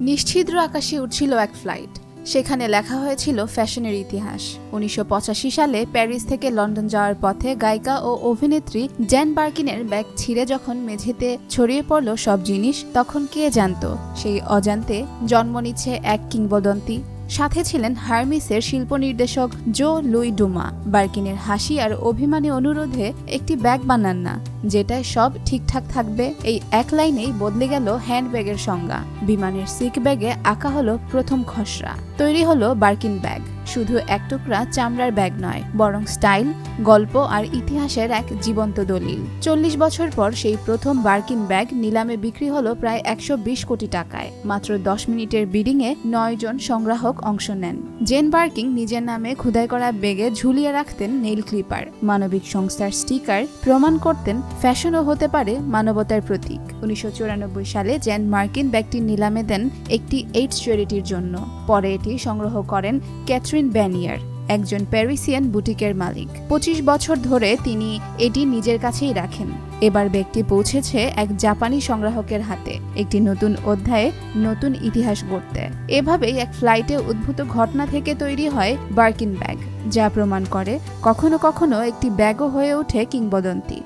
নিশ্ছিদ্র আকাশে উঠছিল এক ফ্লাইট। সেখানে লেখা হয়েছিল ফ্যাশনের ইতিহাস। উনিশশো পঁচাশি সালে প্যারিস থেকে লন্ডন যাওয়ার পথে গায়িকা ও অভিনেত্রী জ্যান বার্কিনের ব্যাগ ছিঁড়ে যখন মেঝেতে ছড়িয়ে পড়ল সব জিনিস, তখন কে জানত? সেই অজান্তে জন্ম নিচ্ছে এক কিংবদন্তি। সাথে ছিলেন হার্মিসের শিল্প নির্দেশক জো লুই ডুমা। বার্কিনের হাসি আর অভিমানী অনুরোধে একটি ব্যাগ বানান না, যেটায় সব ঠিকঠাক থাকবে। এই এক লাইনেই বদলে গেল হ্যান্ডব্যাগের সংজ্ঞা। বিমানের সিক ব্যাগে আঁকা হলো প্রথম খসড়া। তৈরি হলো বার্কিন ব্যাগ। শুধু এক টুকরা চামড়ার ব্যাগ নয়, বরং স্টাইল, গল্প আর ইতিহাসের এক জীবন্ত দলিল। চল্লিশ বছর পর সেই প্রথম বার্কিন ব্যাগ নিলামে বিক্রি হলো প্রায় একশো বিশ কোটি টাকায়। মাত্র দশ মিনিটের বিডিংয়ে নয় জন সংগ্রাহক অংশ নেন। জেন বার্কিং নিজের নামে খোদাই করা বেগে ঝুলিয়ে রাখতেন নেইল ক্লিপার। মানবিক সংস্থার স্টিকার প্রমাণ করতেন, ফ্যাশনও হতে পারে মানবতার প্রতীক। উনিশশো চুরানব্বই সালে জেন মার্কিন ব্যাগটি নিলামে দেন একটি এইডস চ্যারিটির জন্য। পরে এটি সংগ্রহ করেন ক্যাথরিন ব্যানিয়ার, একজন প্যারিসিয়ান বুটিকের মালিক। পঁচিশ বছর ধরে তিনি এটি নিজের কাছেই রাখেন। এবার ব্যক্তি পৌঁছেছে এক জাপানি সংগ্রাহকের হাতে। একটি নতুন অধ্যায়ে নতুন ইতিহাস গড়তে। এভাবেই এক ফ্লাইটে উদ্ভূত ঘটনা থেকে তৈরি হয় বার্কিন ব্যাগ, যা প্রমাণ করে কখনো কখনো একটি ব্যাগও হয়ে ওঠে কিংবদন্তি।